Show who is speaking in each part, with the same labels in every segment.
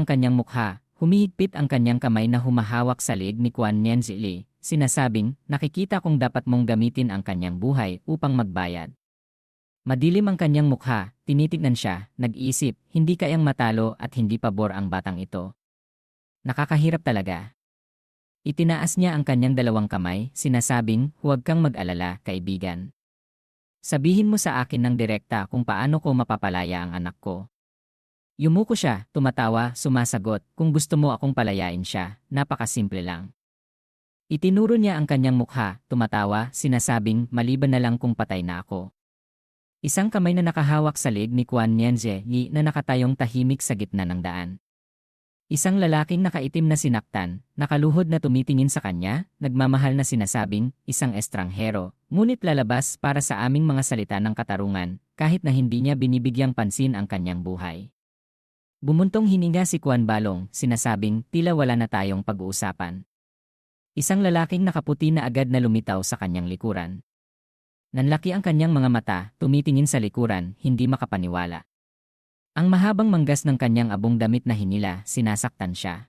Speaker 1: ang kanyang mukha, humihigpit ang kanyang kamay na humahawak sa leeg ni Kwan Nianzili, sinasabing, nakikita kong dapat mong gamitin ang kanyang buhay upang magbayad. Madilim ang kanyang mukha, tinitignan siya, nag-iisip, hindi kayang matalo at hindi pabor ang batang ito. Nakakahirap talaga. Itinaas niya ang kanyang dalawang kamay, sinasabing, huwag kang mag-alala, kaibigan. Sabihin mo sa akin ng direkta kung paano ko mapapalaya ang anak ko. Yumuko siya, tumatawa, sumasagot, kung gusto mo akong palayain siya, napakasimple lang. Itinuro niya ang kanyang mukha, tumatawa, sinasabing, maliban na lang kung patay na ako. Isang kamay na nakahawak sa leg ni Kwan Nianze Yi na nakatayong tahimik sa gitna ng daan. Isang lalaking nakaitim na sinaktan, nakaluhod na tumitingin sa kanya, nagmamahal na sinasabing, isang estranghero, ngunit lalabas para sa aming mga salita ng katarungan, kahit na hindi niya binibigyang pansin ang kanyang buhay. Bumuntong hininga si Kwan Balong, sinasabing, tila wala na tayong pag-uusapan. Isang lalaking nakaputi na agad na lumitaw sa kanyang likuran. Nanlaki ang kanyang mga mata, tumitingin sa likuran, hindi makapaniwala. Ang mahabang manggas ng kanyang abong damit na hinila, sinasaktan siya.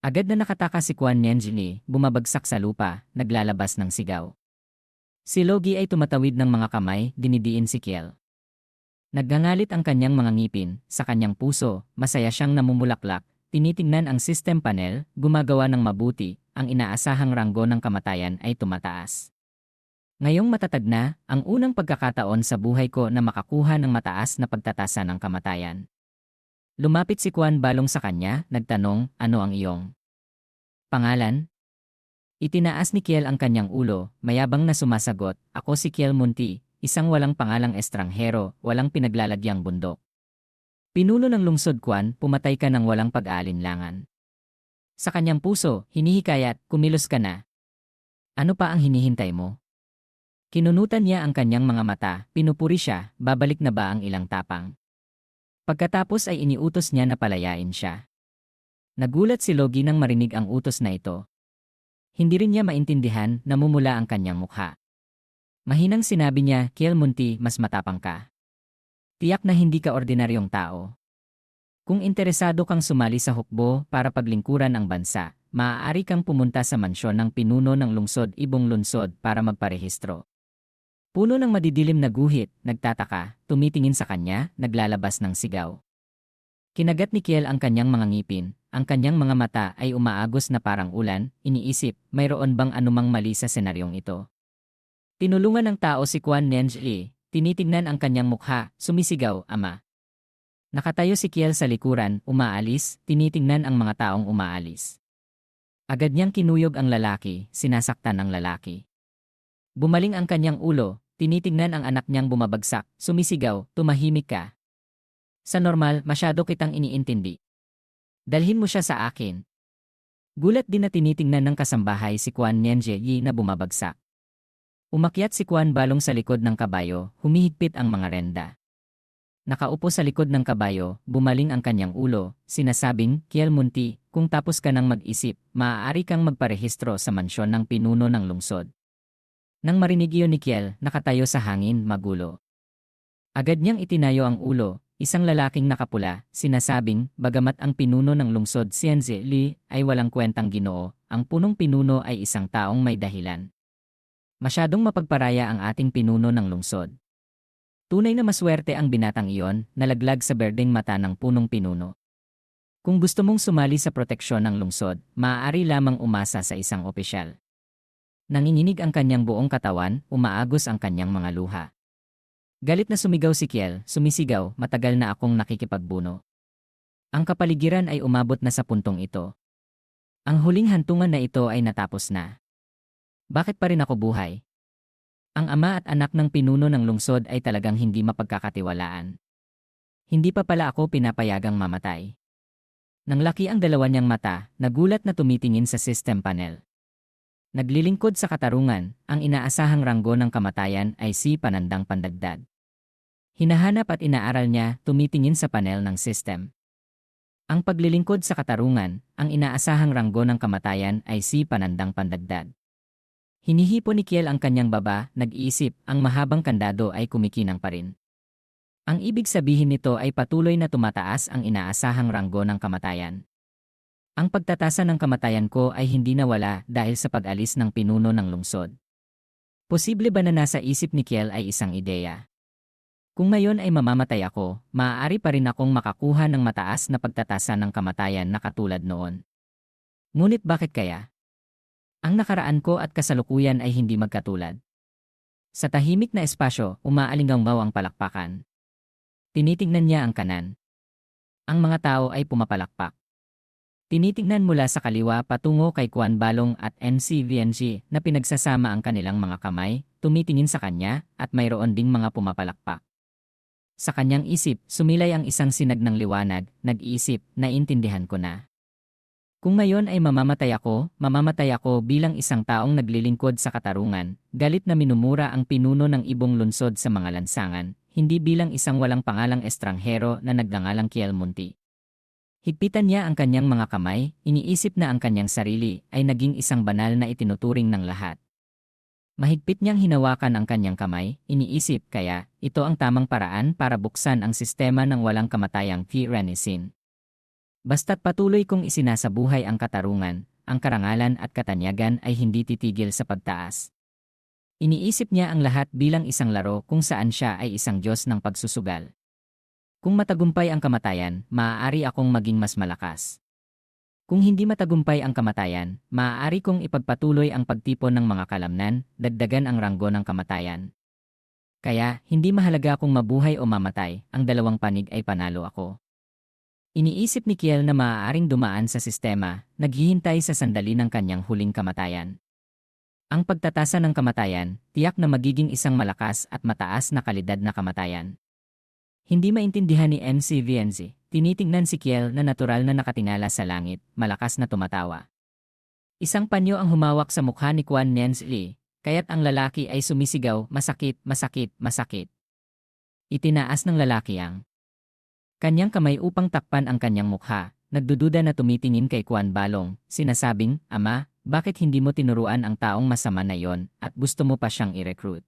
Speaker 1: Agad na nakataka si Kwan Nianjini, bumabagsak sa lupa, naglalabas ng sigaw. Si Logi ay tumatawid ng mga kamay, dinidiin si Kiel. Naggangalit ang kanyang mga ngipin, sa kanyang puso, masaya siyang namumulaklak, tinitingnan ang system panel, gumagawa ng mabuti, ang inaasahang ranggo ng kamatayan ay tumataas. Ngayong matatag na, ang unang pagkakataon sa buhay ko na makakuha ng mataas na pagtatasa ng kamatayan. Lumapit si Kwan Balong sa kanya, nagtanong, ano ang iyong pangalan? Itinaas ni Kiel ang kanyang ulo, mayabang na sumasagot, ako si Kiel Munti, isang walang pangalang estranghero, walang pinaglalagyang bundok. Pinulo ng lungsod Kwan, pumatay ka ng walang pag-aalinlangan. Sa kanyang puso, hinihikayat, kumilos ka na. Ano pa ang hinihintay mo? Kinunutan niya ang kanyang mga mata, pinupuri siya, babalik na ba ang ilang tapang. Pagkatapos ay iniutos niya na palayain siya. Nagulat si Logi nang marinig ang utos na ito. Hindi rin niya maintindihan, namumula ang kanyang mukha. Mahinang sinabi niya, Kiel Munti, mas matapang ka. Tiyak na hindi ka ordinaryong tao. Kung interesado kang sumali sa hukbo para paglingkuran ang bansa, maaari kang pumunta sa mansyon ng pinuno ng lungsod Ibong Lunsod para magparehistro. Puno ng madidilim na guhit, nagtataka, tumitingin sa kanya, naglalabas ng sigaw. Kinagat ni Kiel ang kanyang mga ngipin, ang kanyang mga mata ay umaagos na parang ulan, iniisip, mayroon bang anumang mali sa senaryong ito. Tinulungan ng tao si Kwan Nenjli, tinitingnan ang kanyang mukha, sumisigaw, ama. Nakatayo si Kiel sa likuran, umaalis, tinitingnan ang mga taong umaalis. Agad niyang kinuyog ang lalaki, sinasaktan ang lalaki. Bumaling ang kanyang ulo, Tinitingnan ang anak niyang bumabagsak, sumisigaw, tumahimik ka. Sa normal, masyado kitang iniintindi. Dalhin mo siya sa akin. Gulat din na tinitingnan ng kasambahay si Kwan Nianjie na bumabagsak. Umakyat si Kwan balong sa likod ng kabayo, humihigpit ang mga renda. Nakaupo sa likod ng kabayo, bumaling ang kanyang ulo, sinasabing, Kiel Munti, kung tapos ka nang mag-isip, maaari kang magparehistro sa mansyon ng pinuno ng lungsod. Nang marinig iyon ni Kiel, nakatayo sa hangin, magulo. Agad niyang itinayo ang ulo, isang lalaking nakapula, sinasabing, bagamat ang pinuno ng lungsod Sienze Li ay walang kwentang ginoo, ang punong pinuno ay isang taong may dahilan. Masyadong mapagparaya ang ating pinuno ng lungsod. Tunay na maswerte ang binatang iyon, nalaglag sa berdeng mata ng punong pinuno. Kung gusto mong sumali sa proteksyon ng lungsod, maaari lamang umasa sa isang opisyal. Nanginginig ang kanyang buong katawan, umaagos ang kanyang mga luha. Galit na sumigaw si Kiel, sumisigaw, matagal na akong nakikipagbuno. Ang kapaligiran ay umabot na sa puntong ito. Ang huling hantungan na ito ay natapos na. Bakit pa rin ako buhay? Ang ama at anak ng pinuno ng lungsod ay talagang hindi mapagkakatiwalaan. Hindi pa pala ako pinapayagang mamatay. Nang laki ang dalawa niyang mata, nagulat na tumitingin sa system panel. Naglilingkod sa katarungan, ang inaasahang ranggo ng kamatayan ay si Panandang Pandagdag. Hinahanap at inaaral niya, tumitingin sa panel ng system. Ang paglilingkod sa katarungan, ang inaasahang ranggo ng kamatayan ay si Panandang Pandagdag. Hinihipo ni Kiel ang kanyang baba, nag-iisip, ang mahabang kandado ay kumikinang pa rin. Ang ibig sabihin nito ay patuloy na tumataas ang inaasahang ranggo ng kamatayan. Ang pagtatasa ng kamatayan ko ay hindi nawala dahil sa pag-alis ng pinuno ng lungsod. Posible ba na nasa isip ni Kiel ay isang ideya? Kung ngayon ay mamamatay ako, maaari pa rin akong makakuha ng mataas na pagtatasa ng kamatayan na katulad noon. Ngunit bakit kaya? Ang nakaraan ko at kasalukuyan ay hindi magkatulad. Sa tahimik na espasyo, umaalinggaw ang palakpakan. Tinitingnan niya ang kanan. Ang mga tao ay pumapalakpak. Tinitingnan mula sa kaliwa patungo kay Kwan Balong at NCVNG na pinagsasama ang kanilang mga kamay, tumitingin sa kanya, at mayroon ding mga pumapalakpak. Sa kanyang isip, sumilay ang isang sinag ng liwanag, nag-iisip, naintindihan ko na. Kung ngayon ay mamamatay ako, mamamatay ako bilang isang taong naglilingkod sa katarungan, galit na minumura ang pinuno ng ibong lunsod sa mga lansangan, hindi bilang isang walang pangalang estranghero na nagngangalang Kiel Munti. Higpitan niya ang kanyang mga kamay, iniisip na ang kanyang sarili ay naging isang banal na itinuturing ng lahat. Mahigpit niyang hinawakan ang kanyang kamay, iniisip kaya ito ang tamang paraan para buksan ang sistema ng walang kamatayang Tyrannisin. Basta't patuloy kong isinasabuhay ang katarungan, ang karangalan at katanyagan ay hindi titigil sa pagtaas. Iniisip niya ang lahat bilang isang laro kung saan siya ay isang Diyos ng pagsusugal. Kung matagumpay ang kamatayan, maaari akong maging mas malakas. Kung hindi matagumpay ang kamatayan, maaari kong ipagpatuloy ang pagtipon ng mga kalamnan, dagdagan ang ranggo ng kamatayan. Kaya, hindi mahalaga kung mabuhay o mamatay, ang dalawang panig ay panalo ako. Iniisip ni Kiel na maaaring dumaan sa sistema, naghihintay sa sandali ng kanyang huling kamatayan. Ang pagtatasa ng kamatayan, tiyak na magiging isang malakas at mataas na kalidad na kamatayan. Hindi maintindihan ni MC Vienzi, tinitingnan si Kiel na natural na nakatingala sa langit, malakas na tumatawa. Isang panyo ang humawak sa mukha ni Kwan Nens Lee, kaya't ang lalaki ay sumisigaw, masakit, masakit, masakit. Itinaas ng lalaki ang kanyang kamay upang takpan ang kanyang mukha, nagdududa na tumitingin kay Kwan Balong, sinasabing, Ama, bakit hindi mo tinuruan ang taong masama na yon at gusto mo pa siyang i-recruit?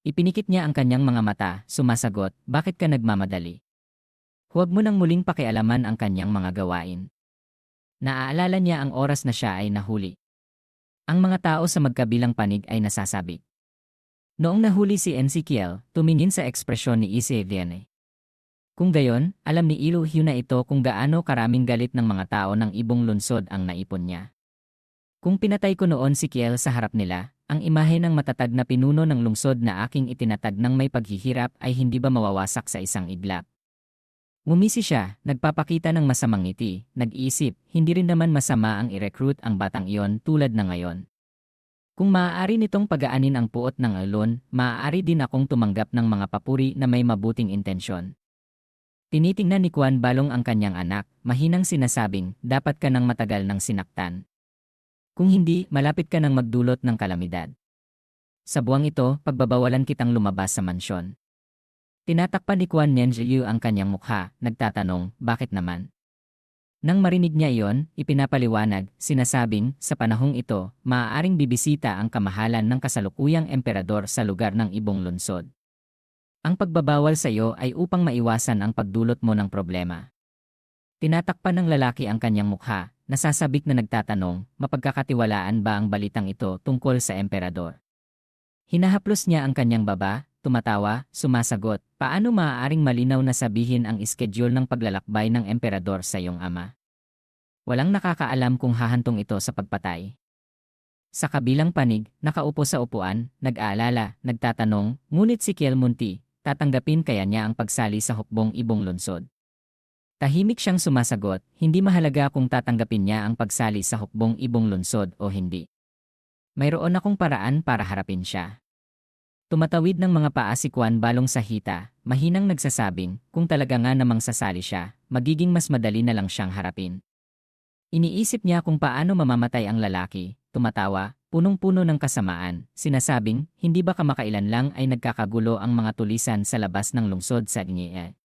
Speaker 1: Ipinikit niya ang kanyang mga mata, sumasagot, bakit ka nagmamadali? Huwag mo nang muling pakialaman ang kanyang mga gawain. Naaalala niya ang oras na siya ay nahuli. Ang mga tao sa magkabilang panig ay nasasabi. Noong nahuli si Ezekiel, tumingin sa ekspresyon ni Ise Vienne. Kung gayon, alam ni Ilu Hugh na ito kung gaano karaming galit ng mga tao ng ibong lunsod ang naipon niya. Kung pinatay ko noon si Kiel sa harap nila, ang imahe ng matatag na pinuno ng lungsod na aking itinatag ng may paghihirap ay hindi ba mawawasak sa isang iglap? Ngumisi siya, nagpapakita ng masamang ngiti, nag-iisip, hindi rin naman masama ang i-recruit ang batang iyon tulad na ngayon. Kung maaari nitong pagaanin ang puot ng alon, maaari din akong tumanggap ng mga papuri na may mabuting intensyon. Tinitingnan ni Kwan Balong ang kanyang anak, mahinang sinasabing, dapat ka ng matagal ng sinaktan. Kung hindi, malapit ka nang magdulot ng kalamidad. Sa buwang ito, pagbabawalan kitang lumabas sa mansyon. Tinatakpan ni Kwan Nenjiu ang kanyang mukha, nagtatanong, bakit naman? Nang marinig niya iyon, ipinapaliwanag, sinasabing, sa panahong ito, maaaring bibisita ang kamahalan ng kasalukuyang emperador sa lugar ng ibong lunsod. Ang pagbabawal sa iyo ay upang maiwasan ang pagdulot mo ng problema. Tinatakpan ng lalaki ang kanyang mukha, nasasabik na nagtatanong, mapagkakatiwalaan ba ang balitang ito tungkol sa emperador? Hinahaplos niya ang kanyang baba, tumatawa, sumasagot, paano maaaring malinaw na sabihin ang iskediul ng paglalakbay ng emperador sa iyong ama? Walang nakakaalam kung hahantong ito sa pagpatay. Sa kabilang panig, nakaupo sa upuan, nag-aalala, nagtatanong, ngunit si Kiel Munti, tatanggapin kaya niya ang pagsali sa hukbong ibong lunsod. Tahimik siyang sumasagot, hindi mahalaga kung tatanggapin niya ang pagsali sa hukbong ibong lunsod o hindi. Mayroon akong paraan para harapin siya. Tumatawid ng mga paa si Kwan balong sa hita, mahinang nagsasabing, kung talaga nga namang sasali siya, magiging mas madali na lang siyang harapin. Iniisip niya kung paano mamamatay ang lalaki, tumatawa, punong-puno ng kasamaan, sinasabing, hindi ba kamakailan lang ay nagkakagulo ang mga tulisan sa labas ng lungsod sa Nye.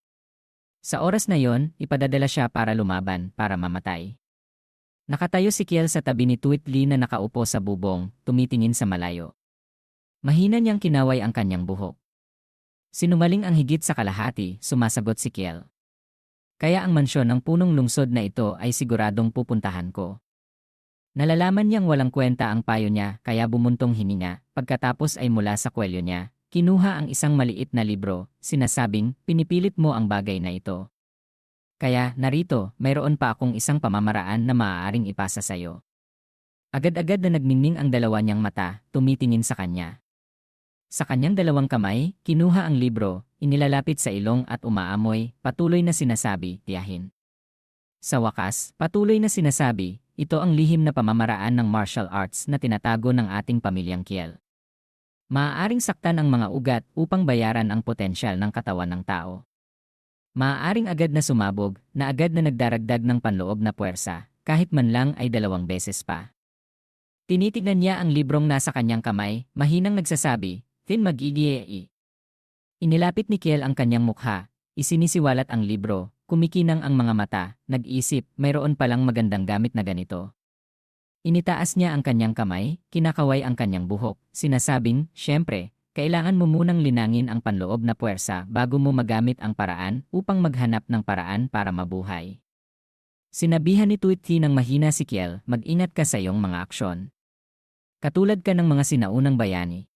Speaker 1: Sa oras na yon, ipadadala siya para lumaban, para mamatay. Nakatayo si Kiel sa tabi ni Tuit Lee na nakaupo sa bubong, tumitingin sa malayo. Mahina niyang kinaway ang kanyang buhok. Sinungaling ang higit sa kalahati, sumasagot si Kiel. Kaya ang mansyon ng punong lungsod na ito ay siguradong pupuntahan ko. Nalalaman niyang walang kwenta ang payo niya kaya bumuntong hininga, pagkatapos ay mula sa kwelyo niya, kinuha ang isang maliit na libro, sinasabing, pinipilit mo ang bagay na ito. Kaya, narito, mayroon pa akong isang pamamaraan na maaaring ipasa sa'yo. Agad-agad na nagmingming ang dalawa niyang mata, tumitingin sa kanya. Sa kanyang dalawang kamay, kinuha ang libro, inilalapit sa ilong at umaamoy, patuloy na sinasabi, tiyahin. Sa wakas, patuloy na sinasabi, ito ang lihim na pamamaraan ng martial arts na tinatago ng ating pamilyang Kiel. Maaaring saktan ang mga ugat upang bayaran ang potensyal ng katawan ng tao. Maaaring agad na sumabog, na agad na nagdaragdag ng panloob na puwersa, kahit man lang ay dalawang beses pa. Tinitignan niya ang librong nasa kanyang kamay, mahinang nagsasabi, Thin magigiyei. Inilapit ni Kiel ang kanyang mukha, isinisiwalat ang libro, Kumikinang ang mga mata, nag-isip, mayroon palang magandang gamit na ganito. Initaas niya ang kanyang kamay, kinakaway ang kanyang buhok, sinasabing, syempre, kailangan mo munang linangin ang panloob na puwersa bago mo magamit ang paraan upang maghanap ng paraan para mabuhay. Sinabihan ni Tuithi ng mahina si Kiel, mag-ingat ka sa iyong mga aksyon. Katulad ka ng mga sinaunang bayani.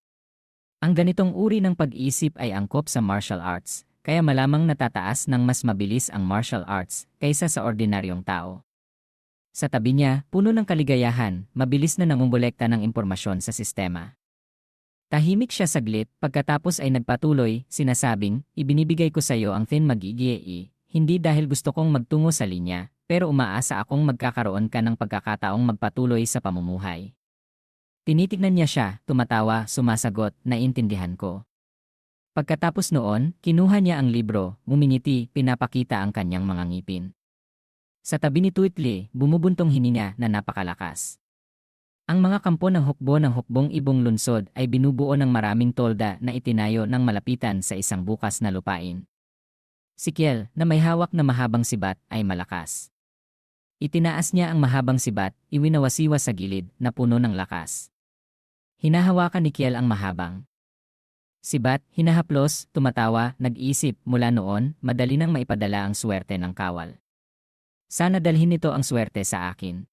Speaker 1: Ang ganitong uri ng pag-iisip ay angkop sa martial arts, kaya malamang natataas ng mas mabilis ang martial arts kaysa sa ordinaryong tao. Sa tabi niya, puno ng kaligayahan, mabilis na nangungulekta ng impormasyon sa sistema. Tahimik siya saglit, pagkatapos ay nagpatuloy, sinasabing, ibinibigay ko sa iyo ang thin magigiyei, hindi dahil gusto kong magtungo sa linya, pero umaasa akong magkakaroon ka ng pagkakataong magpatuloy sa pamumuhay. Tinitignan niya siya, tumatawa, sumasagot, naintindihan ko. Pagkatapos noon, kinuha niya ang libro, ngumingiti, pinapakita ang kanyang mga ngipin. Sa tabi ni Tuitli, bumubuntong hininga na napakalakas. Ang mga kampo ng hukbo ng hukbong ibong lunsod ay binubuo ng maraming tolda na itinayo ng malapitan sa isang bukas na lupain. Si Kiel, na may hawak na mahabang sibat, ay malakas. Itinaas niya ang mahabang sibat, iwinawasiwa sa gilid, na puno ng lakas. Hinahawakan ni Kiel ang mahabang, Sibat, hinahaplos, tumatawa, nag-isip, mula noon, madali nang maipadala ang swerte ng kawal. Sana dalhin nito ang swerte sa akin.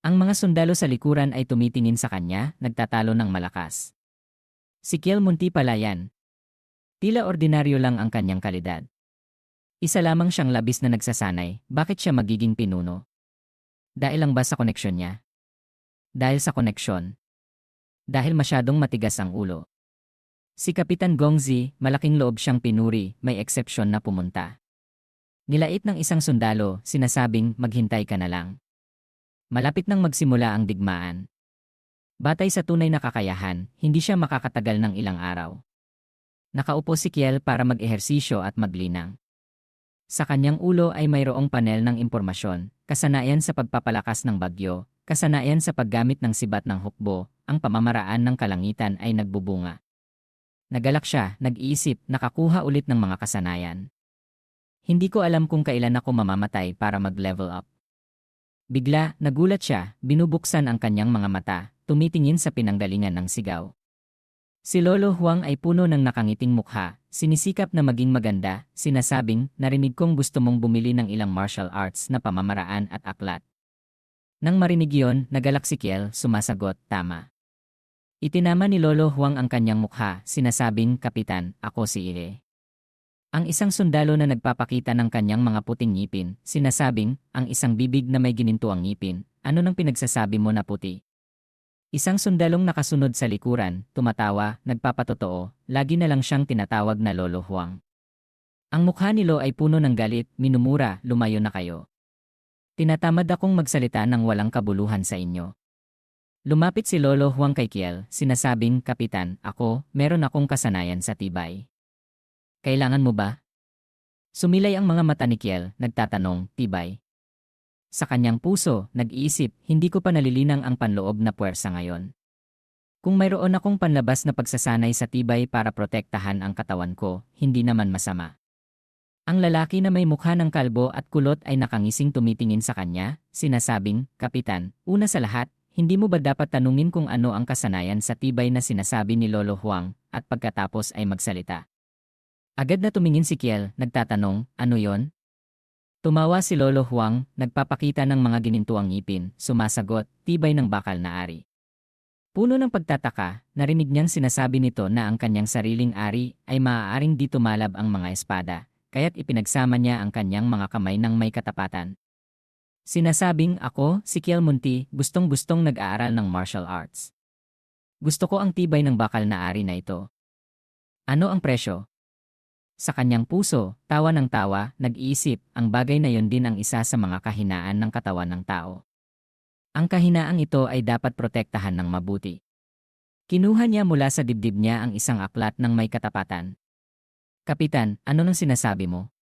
Speaker 1: Ang mga sundalo sa likuran ay tumitingin sa kanya, nagtatalo ng malakas. Si Kiel Munti pala yan. Tila ordinaryo lang ang kanyang kalidad. Isa lamang siyang labis na nagsasanay, bakit siya magiging pinuno? Dahil lang ba sa koneksyon niya? Dahil sa koneksyon. Dahil masyadong matigas ang ulo. Si Kapitan Gongzi, malaking loob siyang pinuri, may eksepsyon na pumunta. Nilait ng isang sundalo, sinasabing maghintay ka na lang. Malapit nang magsimula ang digmaan. Batay sa tunay na kakayahan, hindi siya makakatagal ng ilang araw. Nakaupo si Kiel para mag-ehersisyo at maglinang. Sa kanyang ulo ay mayroong panel ng impormasyon, kasanayan sa pagpapalakas ng bagyo, kasanayan sa paggamit ng sibat ng hukbo, ang pamamaraan ng kalangitan ay nagbubunga. Nagalak siya, nag-iisip, nakakuha ulit ng mga kasanayan. Hindi ko alam kung kailan ako mamamatay para mag-level up. Bigla, nagulat siya, binubuksan ang kanyang mga mata, tumitingin sa pinanggalingan ng sigaw. Si Lolo Huang ay puno ng nakangiting mukha, sinisikap na maging maganda, sinasabing, narinig kong gusto mong bumili ng ilang martial arts na pamamaraan at aklat. Nang marinig yon, nagalak si Kiel, sumasagot, tama. Itinama ni Lolo Huang ang kanyang mukha, sinasabing, Kapitan, ako si Ire. Ang isang sundalo na nagpapakita ng kanyang mga puting ngipin, sinasabing, ang isang bibig na may ginintuang ngipin, ano nang pinagsasabi mo na puti? Isang sundalong nakasunod sa likuran, tumatawa, nagpapatotoo, lagi na lang siyang tinatawag na Lolo Huang. Ang mukha ni Lo ay puno ng galit, minumura, lumayo na kayo. Tinatamad akong magsalita ng walang kabuluhan sa inyo. Lumapit si Lolo Juan kay Kiel, sinasabing, Kapitan, ako, meron akong kasanayan sa tibay. Kailangan mo ba? Sumilay ang mga mata ni Kiel, nagtatanong, tibay. Sa kanyang puso, nag-iisip, hindi ko pa nalilinang ang panloob na puwersa ngayon. Kung mayroon akong panlabas na pagsasanay sa tibay para protektahan ang katawan ko, hindi naman masama. Ang lalaki na may mukha ng kalbo at kulot ay nakangising tumitingin sa kanya, sinasabing, Kapitan, una sa lahat, hindi mo ba dapat tanungin kung ano ang kasanayan sa tibay na sinasabi ni Lolo Huang at pagkatapos ay magsalita? Agad na tumingin si Kiel, nagtatanong, ano yon? Tumawa si Lolo Huang, nagpapakita ng mga ginintuang ngipin, sumasagot, tibay ng bakal na ari. Puno ng pagtataka, narinig niyang sinasabi nito na ang kanyang sariling ari ay maaaring di tumalab ang mga espada, kaya't ipinagsama niya ang kanyang mga kamay ng may katapatan. Sinasabing ako, si Kiel Munti, gustong-gustong nag-aaral ng martial arts. Gusto ko ang tibay ng bakal na ari na ito. Ano ang presyo? Sa kanyang puso, tawa ng tawa, nag-iisip, ang bagay na yon din ang isa sa mga kahinaan ng katawan ng tao. Ang kahinaang ito ay dapat protektahan ng mabuti. Kinuha niya mula sa dibdib niya ang isang aklat ng may katapatan. Kapitan, ano nang sinasabi mo?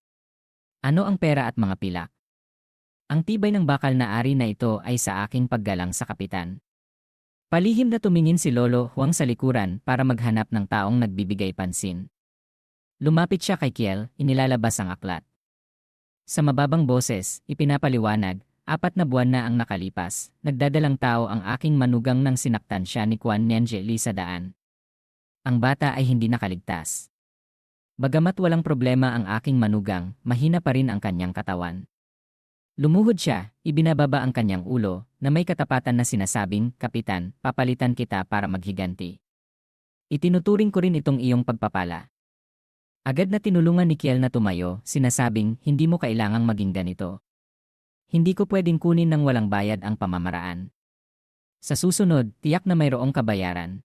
Speaker 1: Ano ang pera at mga pilak? Ang tibay ng bakal na ari na ito ay sa aking paggalang sa kapitan. Palihim na tumingin si Lolo Huang sa likuran para maghanap ng taong nagbibigay pansin. Lumapit siya kay Kiel, inilalabas ang aklat. Sa mababang boses, ipinapaliwanag, apat na buwan na ang nakalipas, nagdadalang tao ang aking manugang nang sinaktan siya ni Kwan Nenjeli sa daan. Ang bata ay hindi nakaligtas. Bagamat walang problema ang aking manugang, mahina pa rin ang kanyang katawan. Lumuhod siya, ibinababa ang kanyang ulo, na may katapatan na sinasabing, Kapitan, papalitan kita para maghiganti. Itinuturing ko rin itong iyong pagpapala. Agad na tinulungan ni Kiel na tumayo, sinasabing, hindi mo kailangang maging ganito. Hindi ko pwedeng kunin ng walang bayad ang pamamaraan. Sa susunod, tiyak na mayroong kabayaran.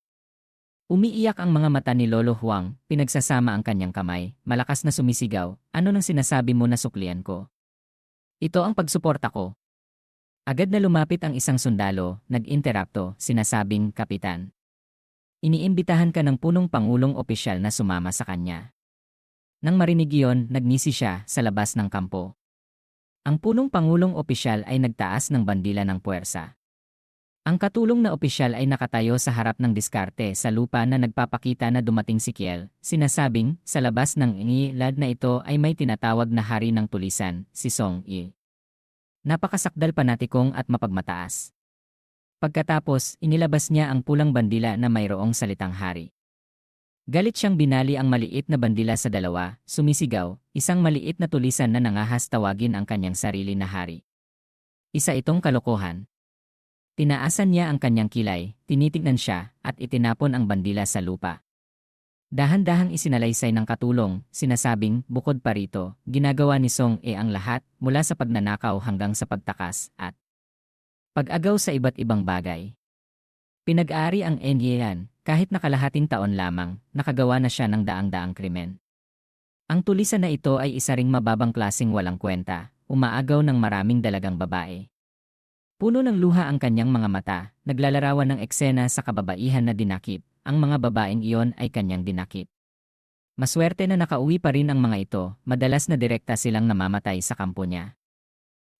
Speaker 1: Umiiyak ang mga mata ni Lolo Huang, pinagsasama ang kanyang kamay, malakas na sumisigaw, ano nang sinasabi mo na suklian ko? Ito ang pagsuporta ko. Agad na lumapit ang isang sundalo, nag-interakto, sinasabing, Kapitan. Iniimbitahan ka ng punong pangulong opisyal na sumama sa kanya. Nang marinig iyon, nagnisi siya sa labas ng kampo. Ang punong pangulong opisyal ay nagtaas ng bandila ng puwersa. Ang katulong na opisyal ay nakatayo sa harap ng diskarte sa lupa na nagpapakita na dumating si Kiel, sinasabing, sa labas ng ingilad na ito ay may tinatawag na hari ng tulisan, si Song Yi. Napakasakdal panatikong at mapagmataas. Pagkatapos, inilabas niya ang pulang bandila na mayroong salitang hari. Galit siyang binali ang maliit na bandila sa dalawa, sumisigaw, isang maliit na tulisan na nangahas tawagin ang kanyang sarili na hari. Isa itong kalokohan. Tinaasan niya ang kanyang kilay, tinitignan siya, at itinapon ang bandila sa lupa. Dahan-dahang isinalaysay ng katulong, sinasabing, bukod pa rito, ginagawa ni Song E ang lahat, mula sa pagnanakaw hanggang sa pagtakas, at pag-agaw sa iba't ibang bagay. Pinag-ari ang Enyean, kahit nakalahating taon lamang, nakagawa na siya ng daang-daang krimen. Ang tulisan na ito ay isa ring mababang klasing walang kwenta, umaagaw ng maraming dalagang babae. Puno ng luha ang kanyang mga mata, naglalarawan ng eksena sa kababaihan na dinakip, ang mga babaeng iyon ay kanyang dinakip. Maswerte na nakauwi pa rin ang mga ito, madalas na direkta silang namamatay sa kampo niya.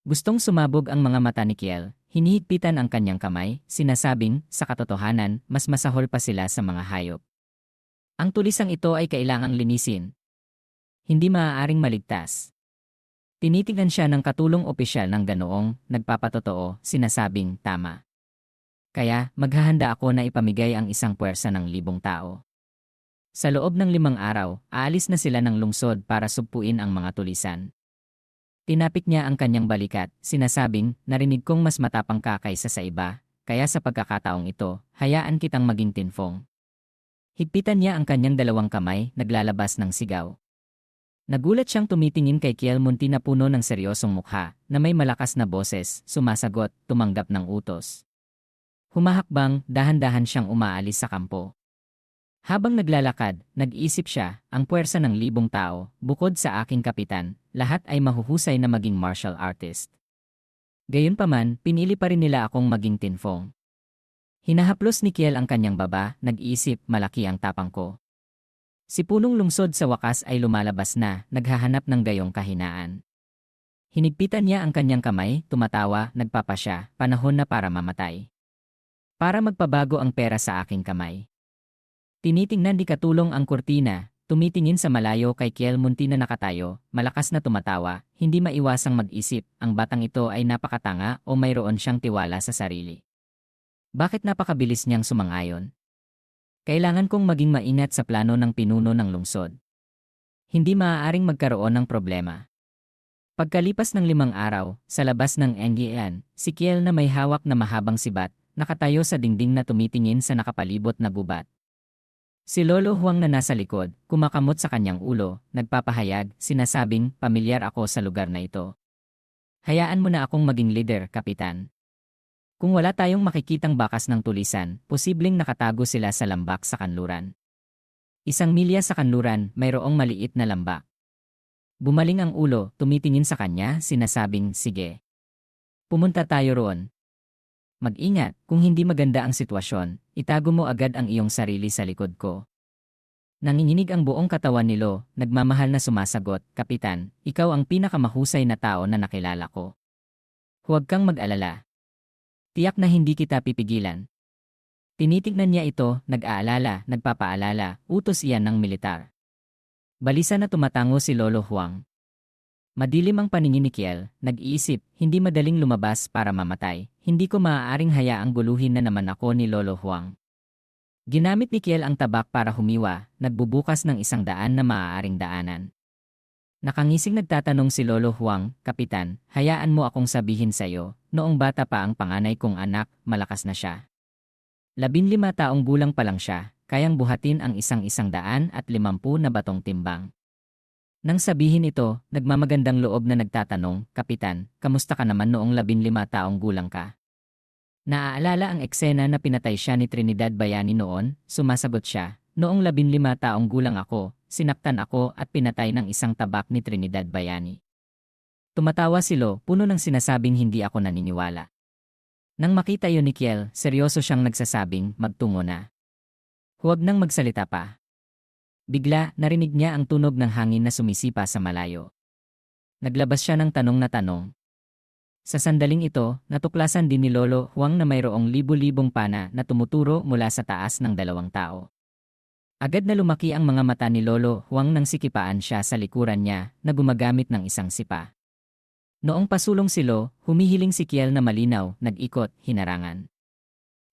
Speaker 1: Gustong sumabog ang mga mata ni Kiel, hinihigpitan ang kanyang kamay, sinasabing, sa katotohanan, mas masahol pa sila sa mga hayop. Ang tulisang ito ay kailangang linisin. Hindi maaaring maligtas. Tinitingnan siya ng katulong opisyal ng ganoong, nagpapatotoo, sinasabing tama. Kaya, maghahanda ako na ipamigay ang isang puwersa ng libong tao. Sa loob ng limang araw, aalis na sila ng lungsod para sugpuin ang mga tulisan. Tinapik niya ang kanyang balikat, sinasabing, narinig kong mas matapang ka kaysa sa iba, kaya sa pagkakataong ito, hayaan kitang maging tinfong. Higpitan niya ang kanyang dalawang kamay, naglalabas ng sigaw. Nagulat siyang tumitingin kay Kiel Munti na puno ng seryosong mukha, na may malakas na boses, sumasagot, tumanggap ng utos. Humahakbang, dahan-dahan siyang umaalis sa kampo. Habang naglalakad, nag-isip siya, ang puwersa ng libong tao, bukod sa aking kapitan, lahat ay mahuhusay na maging martial artist. Gayunpaman, pinili pa rin nila akong maging tinfong. Hinahaplos ni Kiel ang kanyang baba, nag-iisip, malaki ang tapang ko. Si punong lungsod sa wakas ay lumalabas na, naghahanap ng gayong kahinaan. Hinigpitan niya ang kanyang kamay, tumatawa, nagpapasya, panahon na para mamatay. Para magpabago ang pera sa aking kamay. Tinitingnan di katulong ang kurtina, tumitingin sa malayo kay Kiel Munti na nakatayo, malakas na tumatawa, hindi maiwasang mag-isip, ang batang ito ay napakatanga o mayroon siyang tiwala sa sarili. Bakit napakabilis niyang sumangayon? Kailangan kong maging maingat sa plano ng pinuno ng lungsod. Hindi maaaring magkaroon ng problema. Pagkalipas ng limang araw, sa labas ng NGN, si Kiel na may hawak na mahabang sibat, nakatayo sa dingding na tumitingin sa nakapalibot na gubat. Si Lolo Huang na nasa likod, kumakamot sa kanyang ulo, nagpapahayag, sinasabing, pamilyar ako sa lugar na ito. Hayaan mo na akong maging leader, Kapitan. Kung wala tayong makikitang bakas ng tulisan, posibleng nakatago sila sa lambak sa kanluran. Isang milya sa kanluran, mayroong maliit na lambak. Bumaling ang ulo, tumitingin sa kanya, sinasabing, sige. Pumunta tayo roon. Mag-ingat, kung hindi maganda ang sitwasyon, itago mo agad ang iyong sarili sa likod ko. Nanginginig ang buong katawan ni Lo, nagmamahal na sumasagot, Kapitan, ikaw ang pinakamahusay na tao na nakilala ko. Huwag kang mag-alala. Tiyak na hindi kita pipigilan. Tinitignan niya ito, nag-aalala, nagpapaalala, utos iyan ng militar. Balisa na tumatango si Lolo Huang. Madilim ang paningin ni Kiel, nag-iisip, hindi madaling lumabas para mamatay, hindi ko maaaring hayaang guluhin na naman ako ni Lolo Huang. Ginamit ni Kiel ang tabak para humiwa, nagbubukas ng isang daan na maaaring daanan. Nakangising nagtatanong si Lolo Huang, Kapitan, hayaan mo akong sabihin sa iyo, noong bata pa ang panganay kong anak, malakas na siya. Labinlima taong gulang pa lang siya, kayang buhatin ang isang-isang daan at limampu na batong timbang. Nang sabihin ito, nagmamagandang loob na nagtatanong, Kapitan, kamusta ka naman noong labinlima taong gulang ka? Naaalala ang eksena na pinatay siya ni Trinidad Bayani noon, sumasagot siya, noong labinlima taong gulang ako, sinaktan ako at pinatay ng isang tabak ni Trinidad Bayani. Tumatawa si Lo, puno ng sinasabing hindi ako naniniwala. Nang makita yun ni Kiel, seryoso siyang nagsasabing, magtungo na. Huwag nang magsalita pa. Bigla, narinig niya ang tunog ng hangin na sumisipa sa malayo. Naglabas siya ng tanong na tanong. Sa sandaling ito, natuklasan din ni Lolo Huang na mayroong libu-libong pana na tumuturo mula sa taas ng dalawang tao. Agad na lumaki ang mga mata ni Lolo Huang nang sikipaan siya sa likuran niya na gumagamit ng isang sipa. Noong pasulong si Lo, humihiling si Kiel na malinaw, nag-ikot, hinarangan.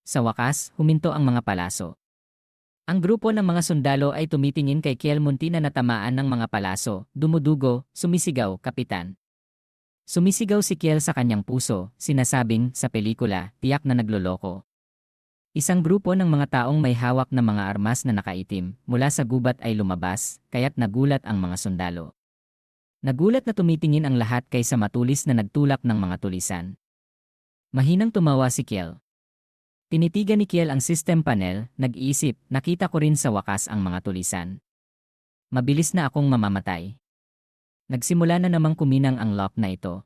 Speaker 1: Sa wakas, huminto ang mga palaso. Ang grupo ng mga sundalo ay tumitingin kay Kiel Munti na natamaan ng mga palaso, dumudugo, sumisigaw, kapitan. Sumisigaw si Kiel sa kanyang puso, sinasabing, sa pelikula, tiyak na nagloloko. Isang grupo ng mga taong may hawak na mga armas na nakaitim, mula sa gubat ay lumabas, kaya't nagulat ang mga sundalo. Nagulat na tumitingin ang lahat kaysa matulis na nagtulak ng mga tulisan. Mahinang tumawa si Kiel. Tinitigan ni Kiel ang system panel, nag-iisip, nakita ko rin sa wakas ang mga tulisan. Mabilis na akong mamamatay. Nagsimula na namang kuminang ang lock na ito.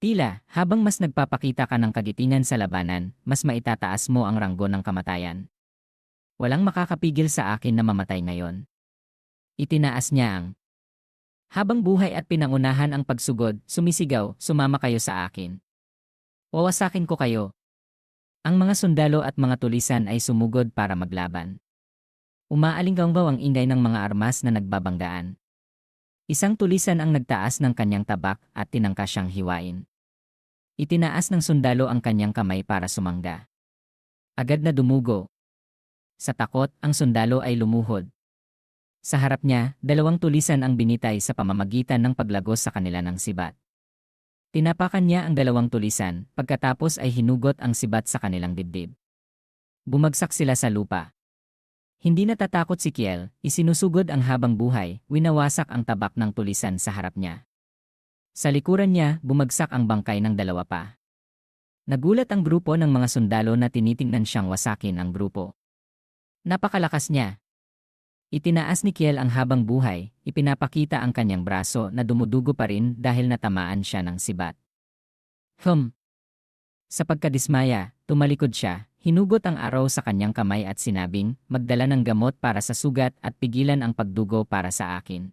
Speaker 1: Tila, habang mas nagpapakita ka ng kagitingan sa labanan, mas maitataas mo ang ranggo ng kamatayan. Walang makakapigil sa akin na mamatay ngayon. Itinaas niya ang habang buhay at pinangunahan ang pagsugod, sumisigaw, sumama kayo sa akin. Wawasakin ko kayo, ang mga sundalo at mga tulisan ay sumugod para maglaban. Umaalinggaw ang ingay ng mga armas na nagbabanggaan. Isang tulisan ang nagtaas ng kanyang tabak at tinangka siyang hiwain. Itinaas ng sundalo ang kanyang kamay para sumangga. Agad na dumugo. Sa takot, ang sundalo ay lumuhod. Sa harap niya, dalawang tulisan ang binitay sa pamamagitan ng paglagos sa kanila ng sibat. Tinapakan niya ang dalawang tulisan, pagkatapos ay hinugot ang sibat sa kanilang dibdib. Bumagsak sila sa lupa. Hindi natatakot si Kiel, isinusugod ang habang buhay, winawasak ang tabak ng tulisan sa harap niya. Sa likuran niya, bumagsak ang bangkay ng dalawa pa. Nagulat ang grupo ng mga sundalo na tinitingnan siyang wasakin ang grupo. Napakalakas niya, Itinaas ni Kiel ang habang buhay, ipinapakita ang kanyang braso na dumudugo pa rin dahil natamaan siya ng sibat. Hum. Sa pagkadismaya, tumalikod siya, hinugot ang araw sa kanyang kamay at sinabing, magdala ng gamot para sa sugat at pigilan ang pagdugo para sa akin.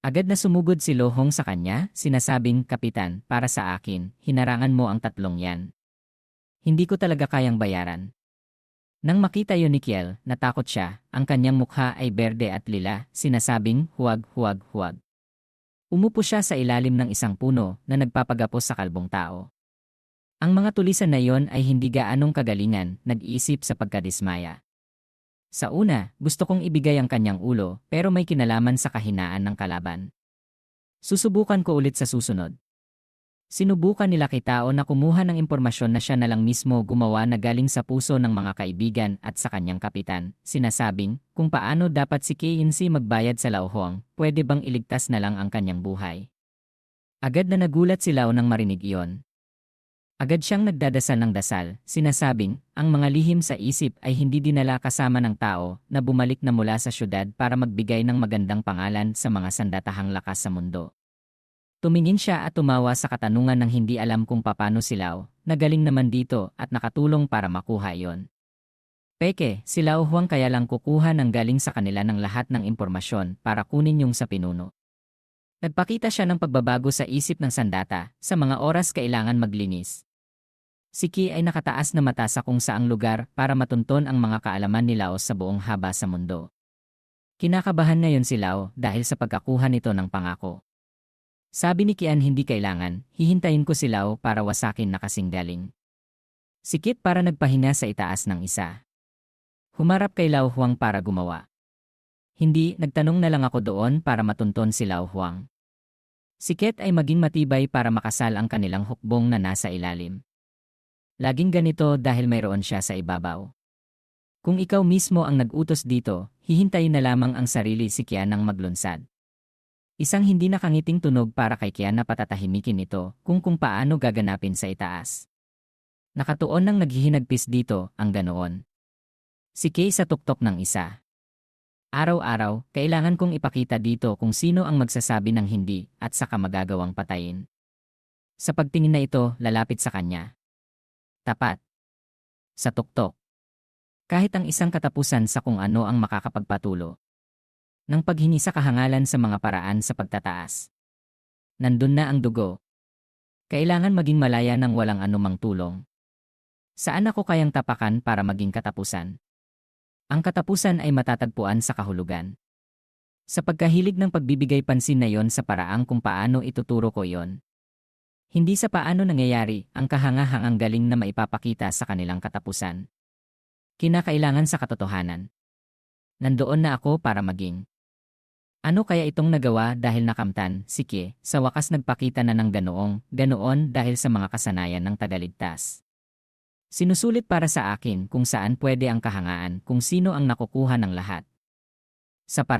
Speaker 1: Agad na sumugod si Lohong sa kanya, sinasabing, Kapitan, para sa akin, hinarangan mo ang tatlong yan. Hindi ko talaga kayang bayaran. Nang makita yun ni Kiel, natakot siya, ang kanyang mukha ay berde at lila, sinasabing huwag, huwag, huwag. Umupo siya sa ilalim ng isang puno na nagpapagapos sa kalbong tao. Ang mga tulisan na iyon ay hindi gaanong kagalingan, nag-iisip sa pagkadismaya. Sa una, gusto kong ibigay ang kanyang ulo pero may kinalaman sa kahinaan ng kalaban. Susubukan ko ulit sa susunod. Sinubukan nila Kitao na kumuha ng impormasyon na siya na lang mismo gumawa na galing sa puso ng mga kaibigan at sa kanyang kapitan, sinasabing kung paano dapat si KNC magbayad sa Lauhong, pwede bang iligtas na lang ang kanyang buhay. Agad na nagulat si Lau nang marinig iyon. Agad siyang nagdadasal ng dasal, sinasabing, ang mga lihim sa isip ay hindi dinala kasama ng tao na bumalik na mula sa syudad para magbigay ng magandang pangalan sa mga sandatahang lakas sa mundo. Tumingin siya at tumawa sa katanungan ng hindi alam kung papano silaw, nagaling naman dito at nakatulong para makuha iyon. Peke, silaw huwang kaya lang kukuha ng galing sa kanila ng lahat ng impormasyon para kunin yung sa pinuno. Nagpakita siya ng pagbabago sa isip ng sandata sa mga oras kailangan maglinis. Si Ki ay nakataas na mata sa kung saang lugar para matunton ang mga kaalaman ni Lao sa buong haba sa mundo. Kinakabahan ngayon si Lao dahil sa pagkakuha nito ng pangako. Sabi ni Kian hindi kailangan, hihintayin ko si Lau para wasakin na kasing galing. Sikit para nagpahinga sa itaas ng isa. Humarap kay Lau Huang para gumawa. Hindi, nagtanong na lang ako doon para matunton si Lau Huang. Sikit ay maging matibay para makasal ang kanilang hukbong na nasa ilalim. Laging ganito dahil mayroon siya sa ibabaw. Kung ikaw mismo ang nag-utos dito, hihintayin na lamang ang sarili si Kian ng maglunsad. Isang hindi nakangiting tunog para kay Kian na patatahimikin ito kung kung paano gaganapin sa itaas. Nakatuon ng naghihinagpis dito ang ganoon. Si Kay sa tuktok ng isa. Araw-araw, kailangan kong ipakita dito kung sino ang magsasabi ng hindi at saka magagawang patayin. Sa pagtingin na ito, lalapit sa kanya. Tapat. Sa tuktok. Kahit ang isang katapusan sa kung ano ang makakapagpatulo, ng paghingi sa kahangalan sa mga paraan sa pagtataas. Nandun na ang dugo. Kailangan maging malaya ng walang anumang tulong. Saan ako kayang tapakan para maging katapusan? Ang katapusan ay matatagpuan sa kahulugan. Sa pagkahilig ng pagbibigay pansin na yon sa paraang kung paano ituturo ko yon. Hindi sa paano nangyayari ang kahangahangang galing na maipapakita sa kanilang katapusan. Kinakailangan sa katotohanan. Nandoon na ako para maging ano kaya itong nagawa dahil nakamtan, sike, sa wakas nagpakita na ng ganoong, ganoon dahil sa mga kasanayan ng tagaligtas. Sinusulit para sa akin kung saan pwede ang kahangaan kung sino ang nakukuha ng lahat. Sa para